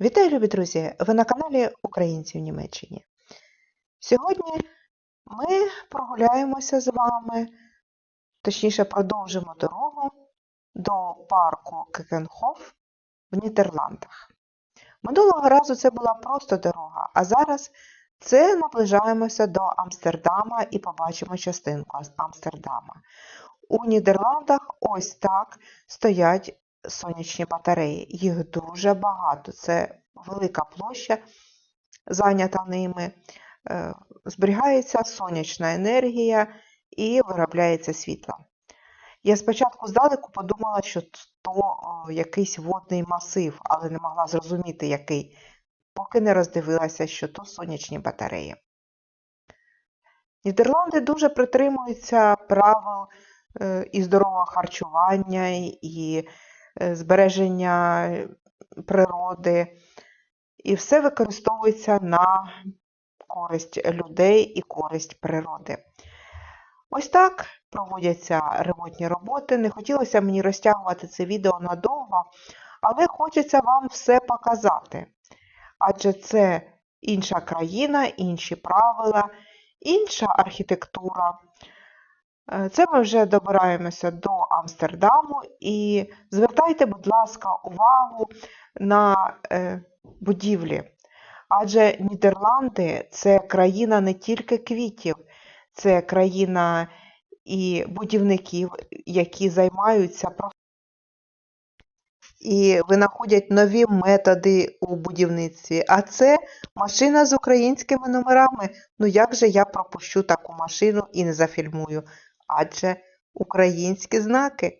Вітаю, любі друзі! Ви на каналі Українці в Німеччині. Сьогодні ми прогуляємося з вами, точніше, продовжимо дорогу до парку Кекенхоф в Нідерландах. Минулого разу це була просто дорога, а зараз це наближаємося до Амстердама і побачимо частинку Амстердама. У Нідерландах ось так стоять сонячні батареї. Їх дуже багато. Це велика площа, зайнята ними. Е, Зберігається сонячна енергія і виробляється світло. Я спочатку здалеку подумала, що то якийсь водний масив, але не могла зрозуміти, який, поки не роздивилася, що то сонячні батареї. Нідерланди дуже притримуються правил е, і здорового харчування, і збереження природи, і все використовується на користь людей і користь природи. Ось так проводяться ремонтні роботи. Не хотілося мені розтягувати це відео надовго, але хочеться вам все показати. Адже це інша країна, інші правила, інша архітектура. Е, Це ми вже добираємося до Амстердаму і звертайте, будь ласка, увагу на е, будівлі. Адже Нідерланди це країна не тільки квітів, це країна і будівників, які займаються і винаходять нові методи у будівництві. А це машина з українськими номерами. Ну як же я пропущу таку машину і не зафільмую? Адже українські знаки.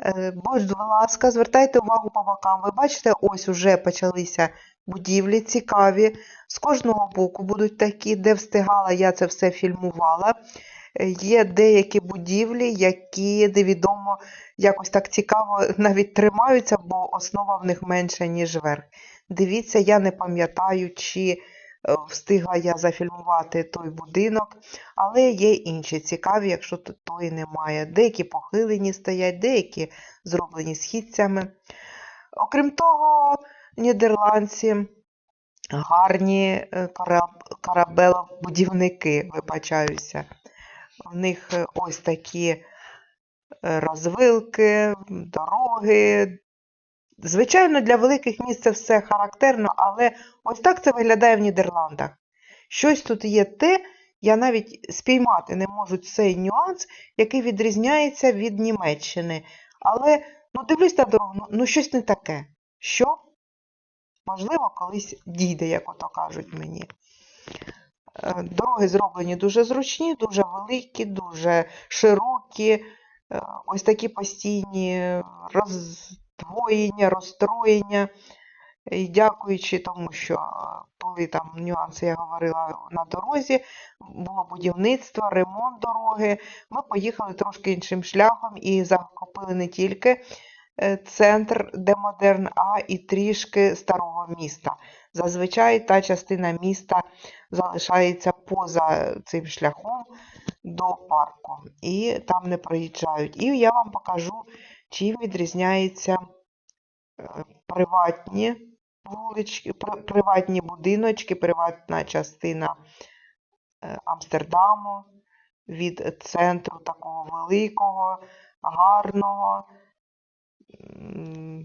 Е, Будь ласка, звертайте увагу по бокам. Ви бачите, ось уже почалися будівлі цікаві. З кожного боку будуть такі, де встигала, я це все фільмувала. Е, Є деякі будівлі, які невідомо якось так цікаво навіть тримаються, бо основа в них менша, ніж верх. Дивіться, я не пам'ятаю, чи встигла я зафільмувати той будинок, але є інші цікаві, якщо тут тої немає. Деякі похилені стоять, деякі зроблені східцями. Окрім того, нідерландці гарні е, кораб- корабелобудівники, вибачаюся. В них е, ось такі е, розвилки, дороги. Звичайно, для великих міст це все характерно, але ось так це виглядає в Нідерландах. Щось тут є те, я навіть спіймати не можу цей нюанс, який відрізняється від Німеччини. Але ну, дивлюсь на дорогу, ну, ну щось не таке. Що? Можливо, колись дійде, як ото кажуть мені. Е, Дороги зроблені дуже зручні, дуже великі, дуже широкі. Е, Ось такі постійні роздвоєння, розстроєння. І дякуючи тому, що е, були там нюанси, я говорила на дорозі, було будівництво, ремонт дороги. Ми поїхали трошки іншим шляхом і захопили не тільки е, центр Демодерн, а і трішки старого міста. Зазвичай та частина міста залишається поза цим шляхом до парку, і там не проїжджають. І я вам покажу, чим відрізняються е, приватні вулички, приватні будиночки, приватна частина е, Амстердаму від центру такого великого, гарного,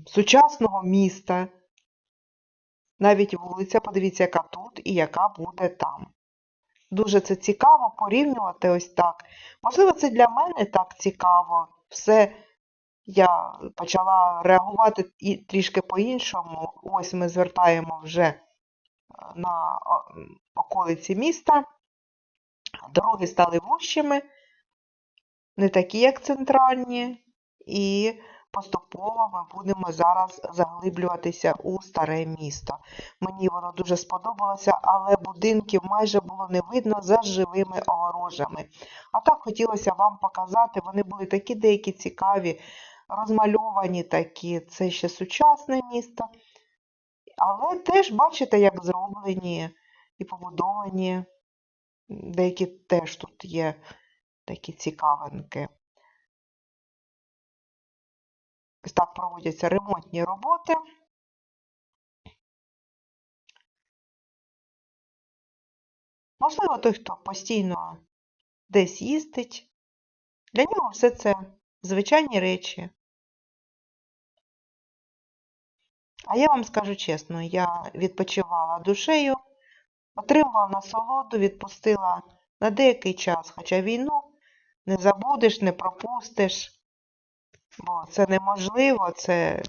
сучасного міста. Навіть вулиця, подивіться, яка тут і яка буде там. Дуже це цікаво порівнювати ось так. Можливо, це для мене так цікаво. Все я почала реагувати і трішки по-іншому. Ось ми звертаємо вже е, на околиці міста. Дороги стали вущими, не такі, як центральні, і поступово ми будемо зараз заглиблюватися у старе місто. Мені воно дуже сподобалося, але будинків майже було не видно за живими огорожами. А так хотілося вам показати, вони були такі деякі цікаві, розмальовані такі, це ще сучасне місто. Але теж бачите, як зроблені і побудовані, деякі теж тут є такі цікавинки. Ось так проводяться ремонтні роботи. Можливо, той, хто постійно десь їздить, для нього все це звичайні речі. А я вам скажу чесно, я відпочивала душею, отримала насолоду, відпустила на деякий час, хоча війну не забудеш, не пропустиш, бо це неможливо, це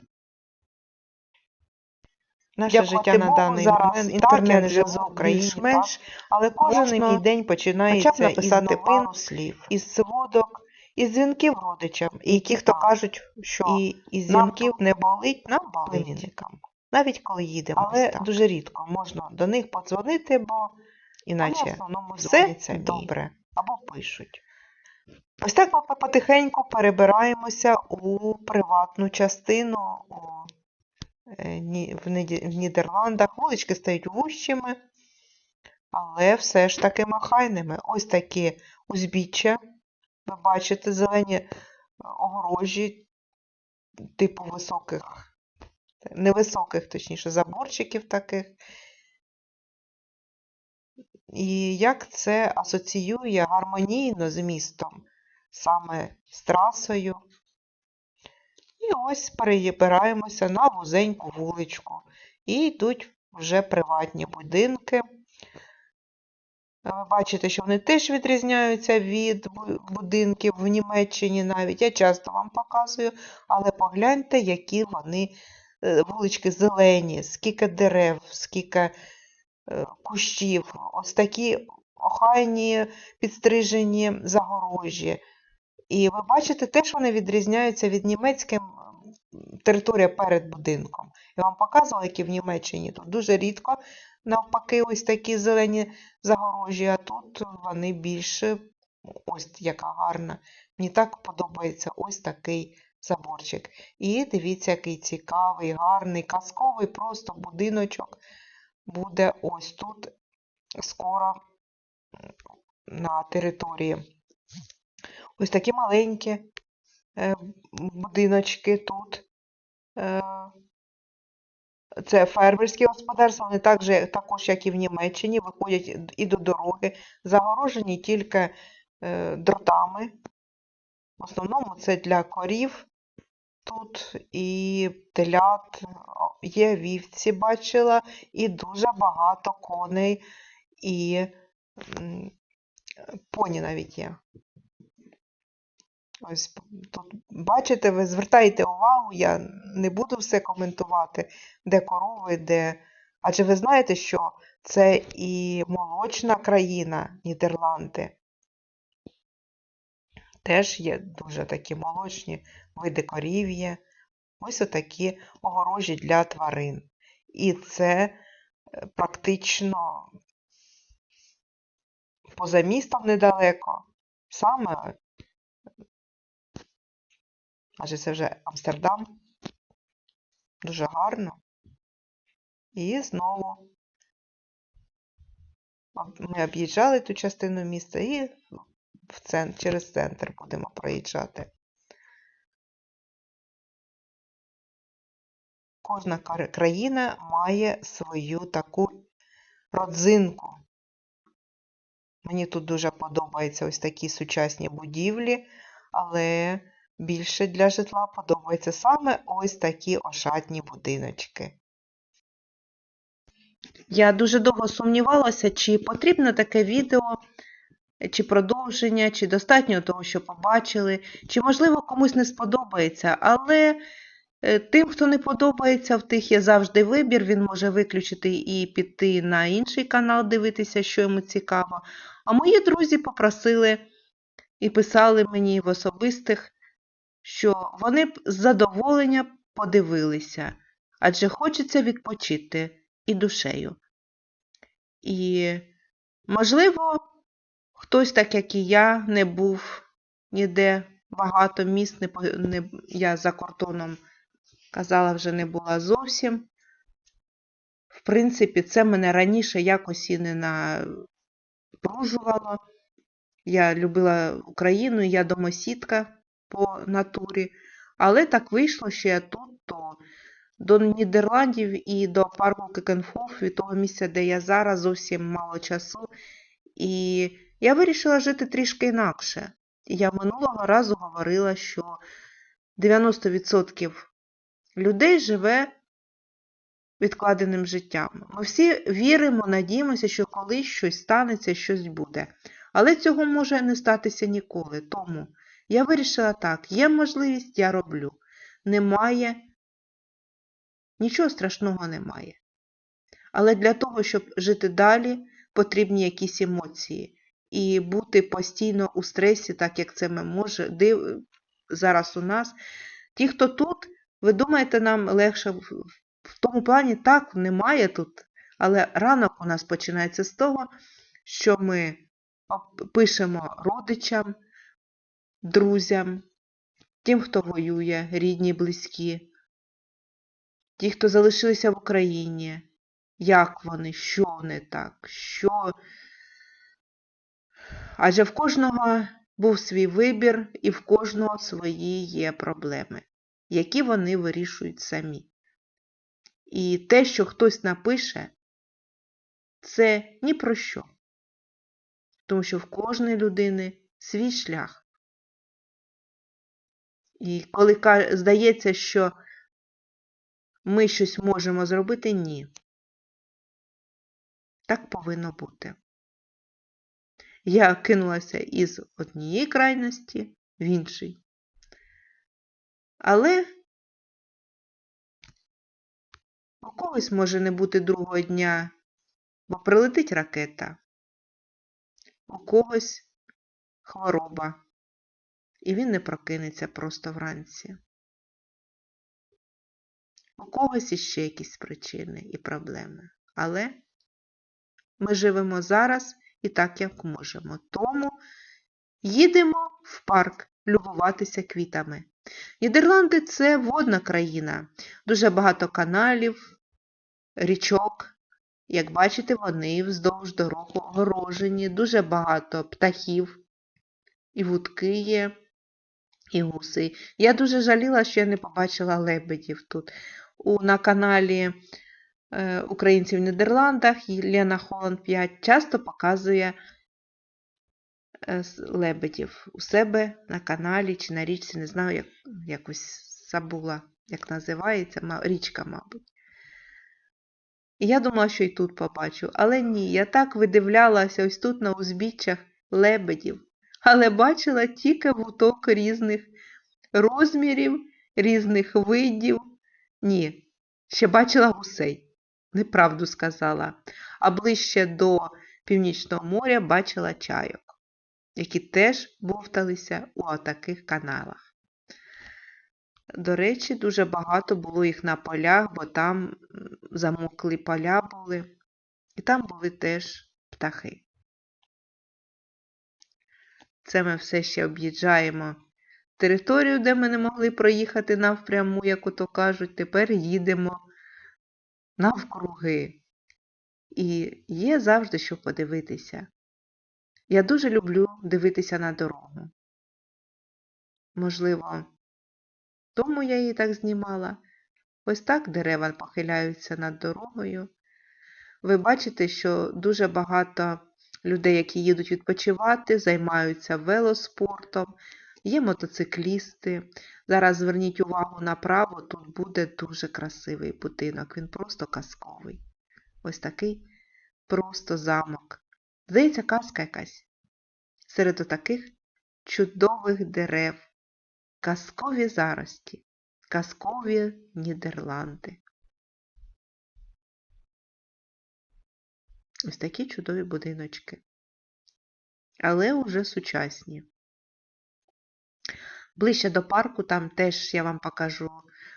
наше Дякувати життя на Богу, даний зараз момент, так, в Україні більш-менш, але кожен мій день починається хоча написати із новин, слів. із сводок, із дзвінків родичам, і ті, хто кажуть, що і нам дзвінків не болить, нам болить. Навіть коли їдемо. Але Але дуже рідко можна до них подзвонити, бо іначе все добре. або пишуть. Ось так ми потихеньку перебираємося у приватну частину у, е, Ні- в Нідерландах. Вулички стають вущими, але все ж таки махайними. Ось такі узбіччя. Ви бачите зелені е, огорожі типу високих, невисоких, точніше, заборчиків таких. І як це асоціює гармонійно з містом, саме з трасою. І ось перебираємося на вузеньку вуличку. І йдуть вже приватні будинки. Ви бачите, що вони теж відрізняються від будинків в Німеччині навіть. Я часто вам показую, але погляньте, які вони е, вулички зелені, скільки дерев, скільки е, кущів, ось такі охайні підстрижені загорожі. І ви бачите, теж вони відрізняються від німецьким м, територія перед будинком. Я вам показувала, які в Німеччині тут дуже рідко навпаки ось такі зелені загорожі, а тут вони більше, ось яка гарна. Мені так подобається ось такий заборчик. І дивіться, який цікавий, гарний, казковий просто будиночок буде ось тут скоро на території. Ось такі маленькі е, будиночки тут. Це фермерські господарства, вони так же, також, як і в Німеччині, виходять і до дороги, загорожені тільки е, дротами. В основному це для корів тут і телят, є вівці, бачила, і дуже багато коней, і поні навіть є. Ось тут бачите, ви звертаєте увагу, я не буду все коментувати, де корови, де. Адже ви знаєте, що це і молочна країна Нідерланди. Теж є дуже такі молочні види корів є. Ось отакі огорожі для тварин. І це е, практично поза містом недалеко. Саме адже це вже Амстердам. Дуже гарно. І знову ми об'їжджали ту частину міста і в центр, через центр будемо проїжджати. Кожна країна має свою таку родзинку. Мені тут дуже подобаються ось такі сучасні будівлі, але більше для житла подобаються саме ось такі ошатні будиночки. Я дуже довго сумнівалася, чи потрібно таке відео, чи продовження, чи достатньо того, що побачили, чи, можливо, комусь не сподобається, але е, тим, хто не подобається, в тих є завжди вибір, він може виключити і піти на інший канал, дивитися, що йому цікаво. А мої друзі попросили і писали мені в особистих, що вони б з задоволення подивилися, адже хочеться відпочити і душею. І, можливо, хтось, так як і я, не був ніде багато міст, не, не, я за кордоном казала, вже не була зовсім. В принципі, це мене раніше якось і не напружувало. Я любила Україну, я домосідка по натурі. Але так вийшло, що я тут, то до Нідерландів і до парку Кекенфоф, від того місця, де я зараз, зовсім мало часу. І я вирішила жити трішки інакше. Я минулого разу говорила, що 90% людей живе відкладеним життям. Ми всі віримо, надіємося, що колись щось станеться, щось буде. Але цього може не статися ніколи. Тому я вирішила так: є можливість, я роблю. Немає, нічого страшного немає. Але для того, щоб жити далі, потрібні якісь емоції. І бути постійно у стресі, так як це ми може див... зараз у нас. Ті, хто тут, ви думаєте, нам легше в тому плані так, немає тут. Але ранок у нас починається з того, що ми пишемо родичам, друзям, тим, хто воює, рідні, близькі, ті, хто залишилися в Україні, як вони, що не так, що. Адже в кожного був свій вибір, і в кожного свої є проблеми, які вони вирішують самі. І те, що хтось напише, це ні про що. Тому що в кожної людини свій шлях. І коли здається, що ми щось можемо зробити, ні. Так повинно бути. Я кинулася із однієї крайності в інший. Але у когось може не бути другого дня, бо прилетить ракета, у когось хвороба, і він не прокинеться просто вранці. У когось іще якісь причини і проблеми. Але ми живемо зараз і так, як можемо. Тому їдемо в парк любуватися квітами. Нідерланди це водна країна, дуже багато каналів, річок. Як бачите, вони вздовж дорог огорожені, дуже багато птахів, і вудки є, і гуси. Я дуже жаліла, що я не побачила лебедів тут. У, На каналі е, Українців в Нідерландах Лена Холланд 5 часто показує е, лебедів у себе на каналі чи на річці, не знаю, як якось забула, як називається, річка, мабуть. І я думала, що і тут побачу. Але ні, я так видивлялася ось тут на узбіччях лебедів, але бачила тільки вуток різних розмірів, різних видів. Ні, ще бачила гусей. Неправду сказала. А ближче до Північного моря бачила чайок, які теж бовталися у таких каналах. До речі, дуже багато було їх на полях, бо там замоклі поля були, і там були теж птахи. Це ми все ще об'їжджаємо територію, де ми не могли проїхати навпряму, як ото кажуть, тепер їдемо навкруги. І є завжди що подивитися. Я дуже люблю дивитися на дорогу. Можливо, тому я її так знімала. Ось так дерева похиляються над дорогою. Ви бачите, що дуже багато людей, які їдуть відпочивати, займаються велоспортом, є мотоциклісти. Зараз зверніть увагу направо, тут буде дуже красивий будинок, він просто казковий. Ось такий просто замок. Здається, казка якась. Серед таких чудових дерев казкові зарості, казкові Нідерланди. Ось такі чудові будиночки. Але уже сучасні. Ближче до парку, там теж я вам покажу,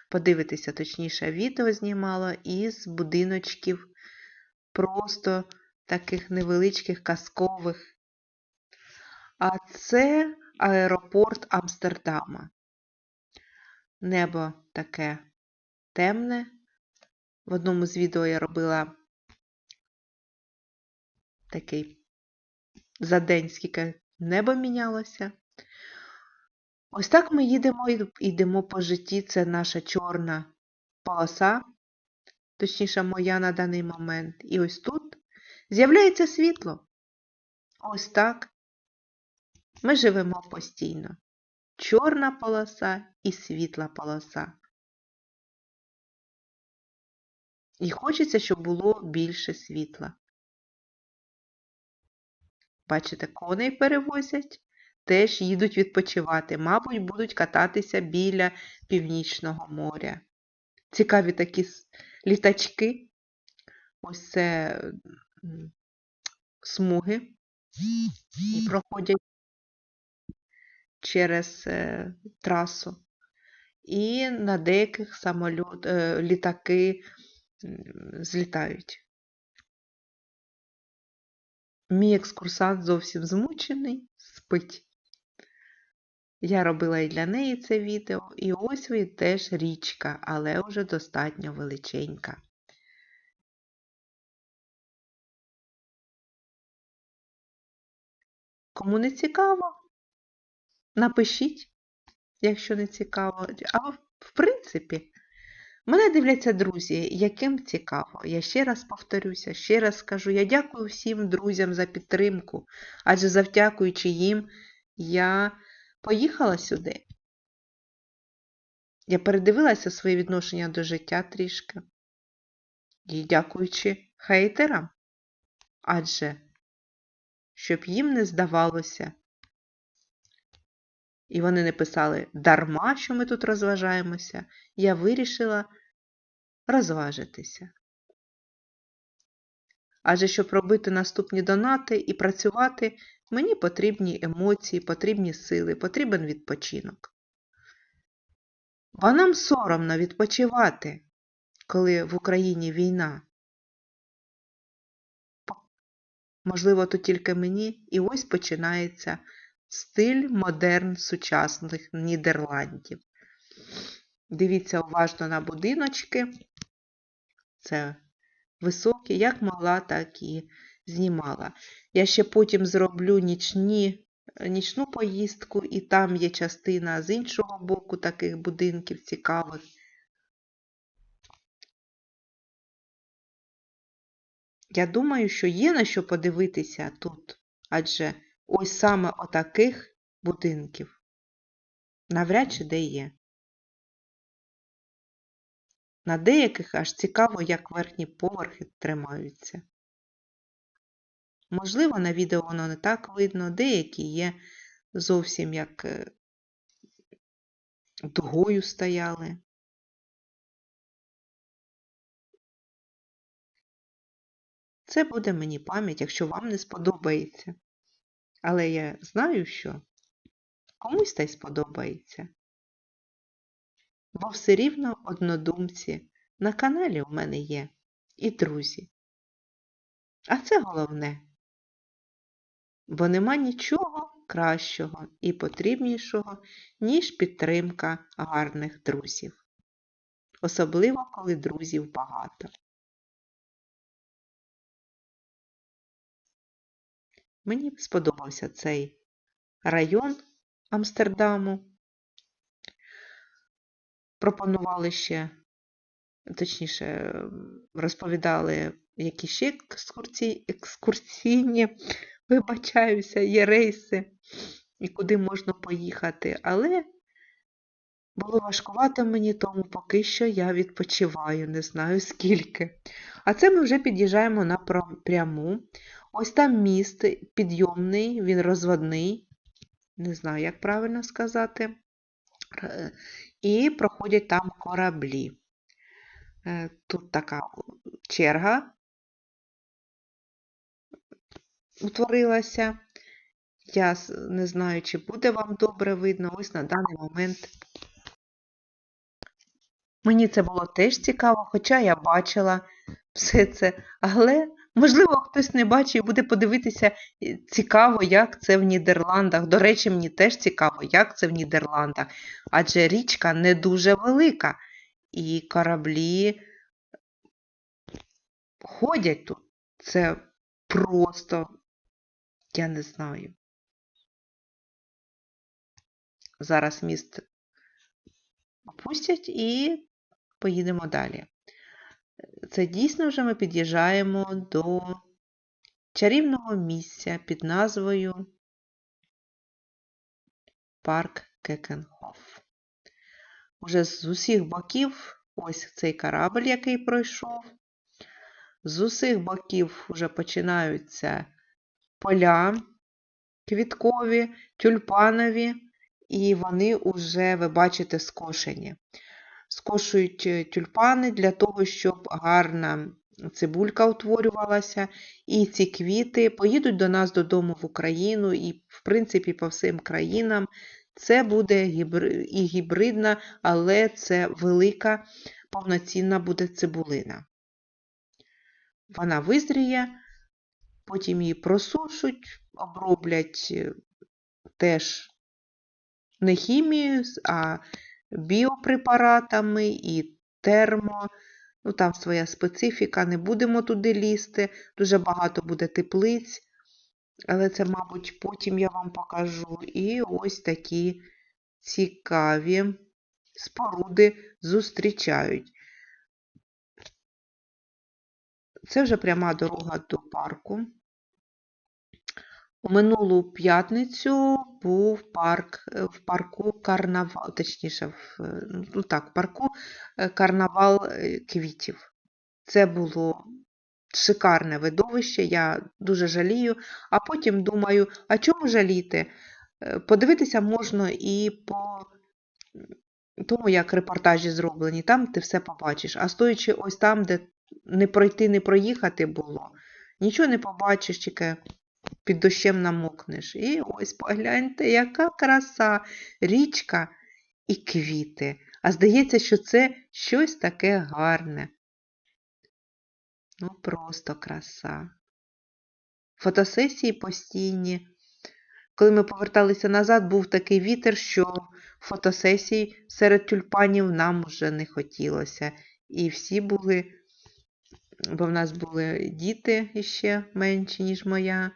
подивитися, точніше, відео знімала із будиночків просто таких невеличких казкових. А це аеропорт Амстердама. Небо таке темне. В одному з відео я робила такий за день, скільки небо мінялося. Ось так ми їдемо і йдемо по житті. Це наша чорна полоса, точніше, моя на даний момент. І ось тут з'являється світло. Ось так ми живемо постійно. Чорна полоса і світла полоса. І хочеться, щоб було більше світла. Бачите, коней перевозять, теж їдуть відпочивати. Мабуть, будуть кататися біля Північного моря. Цікаві такі літачки. Ось це смуги і проходять через е, трасу. І на деяких самоліт, е, літаки злітають. Мій екскурсант зовсім змучений, спить. Я робила і для неї це відео, і ось ви теж річка, але вже достатньо величенька. Кому не цікаво, напишіть, якщо не цікаво. А в- принципі, мене дивляться друзі, яким цікаво. Я ще раз повторюся, ще раз скажу, я дякую всім друзям за підтримку, адже завдякуючи їм, я поїхала сюди. Я передивилася своє відношення до життя трішки. І дякуючи хейтерам. Адже, щоб їм не здавалося, і вони не писали дарма, що ми тут розважаємося, я вирішила розважитися. Адже щоб робити наступні донати і працювати, мені потрібні емоції, потрібні сили, потрібен відпочинок. Бо нам соромно відпочивати, коли в Україні війна. Можливо, то тільки мені, і ось починається стиль модерн сучасних Нідерландів. Дивіться уважно на будиночки. Це високі, як могла, так і знімала. Я ще потім зроблю нічні, нічну поїздку, і там є частина з іншого боку таких будинків цікавих. Я думаю, що є на що подивитися тут, адже ось саме отаких будинків навряд чи де є. На деяких аж цікаво, як верхні поверхи тримаються. Можливо, на відео воно не так видно, деякі є зовсім як е, дугою стояли. Це буде мені пам'ять, якщо вам не сподобається. Але я знаю, що комусь та й сподобається. Бо все рівно однодумці на каналі у мене є і друзі. А це головне. Бо нема нічого кращого і потрібнішого, ніж підтримка гарних друзів. Особливо, коли друзів багато. Мені сподобався цей район Амстердаму. Пропонували ще, точніше, розповідали, які ще екскурсії, екскурсійні, вибачаюся, є рейси, і куди можна поїхати. Але було важкувато мені, тому поки що я відпочиваю, не знаю скільки. А це ми вже під'їжджаємо на пряму. Ось там міст підйомний, він розводний, не знаю, як правильно сказати. І проходять там кораблі. Тут така черга утворилася. Я не знаю, чи буде вам добре видно, ось на даний момент. Мені це було теж цікаво, хоча я бачила все це, але Можливо, хтось не бачив і буде подивитися цікаво, як це в Нідерландах. До речі, мені теж цікаво, як це в Нідерландах. Адже річка не дуже велика. І кораблі ходять тут. Це просто, я не знаю. Зараз міст опустять і поїдемо далі. Це дійсно вже ми під'їжджаємо до чарівного місця під назвою Парк Кекенхоф. Уже з усіх боків ось цей корабль, який пройшов. З усіх боків вже починаються поля квіткові, тюльпанові, і вони вже, ви бачите, скошені. Скошують е, тюльпани для того, щоб гарна цибулька утворювалася, і ці квіти поїдуть до нас додому в Україну, і, в принципі, по всім країнам. Це буде і гібридна, але це велика, повноцінна буде цибулина. Вона визріє, потім її просушуть, оброблять е, теж не хімією, а біопрепаратами і термо. Ну, там своя специфіка, не будемо туди лізти. Дуже багато буде теплиць, але це, мабуть, потім я вам покажу. І ось такі цікаві споруди зустрічають. Це вже пряма дорога до парку. У минулу п'ятницю був парк, е, в парку карнавал, точніше, в, е, ну так, парку е, карнавал квітів. Це було шикарне видовище, я дуже жалію, а потім думаю, а чому жаліти? Подивитися можна і по тому, як репортажі зроблені, там ти все побачиш. А стоячи ось там, де не пройти, не проїхати було, нічого не побачиш, тільки під дощем намокнеш. І ось погляньте, яка краса, річка і квіти. А здається, що це щось таке гарне. Ну, просто краса. Фотосесії постійні. Коли ми поверталися назад, був такий вітер, що фотосесій серед тюльпанів нам вже не хотілося. І всі були, бо в нас були діти іще менші, ніж моя,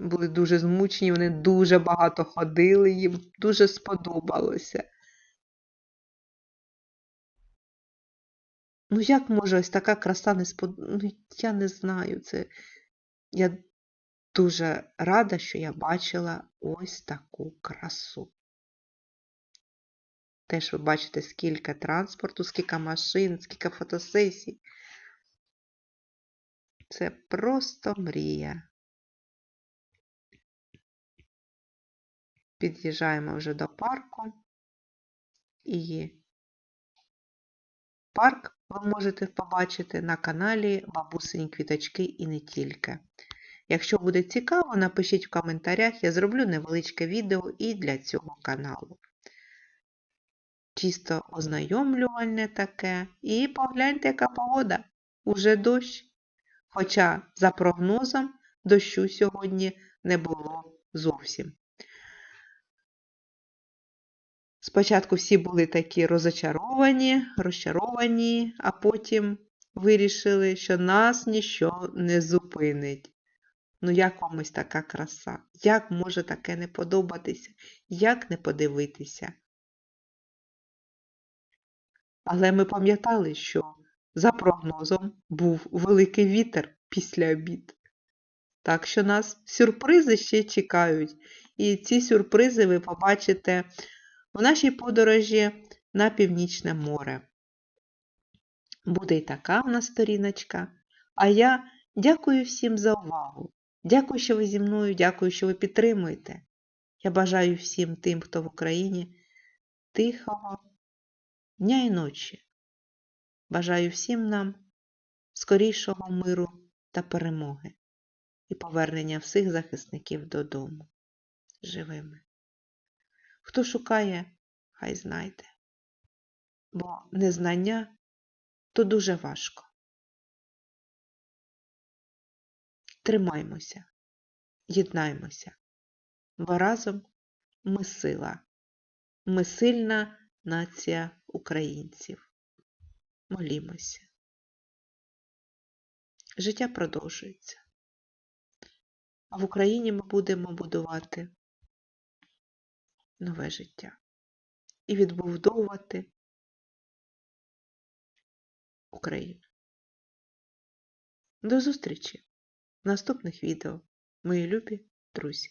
були дуже змучені, вони дуже багато ходили, їм дуже сподобалося. Ну, як може ось така краса не сподобатися? Ну, я не знаю. Це... Я дуже рада, що я бачила ось таку красу. Теж ви бачите, скільки транспорту, скільки машин, скільки фотосесій. Це просто мрія. Під'їжджаємо вже до парку. І парк ви можете побачити на каналі Бабусині Квіточки і не тільки. Якщо буде цікаво, напишіть в коментарях, я зроблю невеличке відео і для цього каналу. Чисто ознайомлювальне таке. І погляньте, яка погода. Уже дощ. Хоча, за прогнозом, дощу сьогодні не було зовсім. Спочатку всі були такі розочаровані, розчаровані, а потім вирішили, що нас ніщо не зупинить. Ну, як вам ось така краса? Як може таке не подобатися? Як не подивитися? Але ми пам'ятали, що за прогнозом був великий вітер після обід. Так що нас сюрпризи ще чекають. І ці сюрпризи ви побачите в нашій подорожі на Північне море. Буде і така в нас сторіночка. А я дякую всім за увагу. Дякую, що ви зі мною, дякую, що ви підтримуєте. Я бажаю всім тим, хто в Україні, тихого дня і ночі. Бажаю всім нам скорішого миру та перемоги і повернення всіх захисників додому живими. Хто шукає, хай знайде. Бо незнання то дуже важко. Тримаймося, єднаймося, бо разом ми сила, ми сильна нація українців. Молімося. Життя продовжується. А в Україні ми будемо будувати нове життя і відбудовувати Україну. До зустрічі! в наступних відео, мої любі друзі.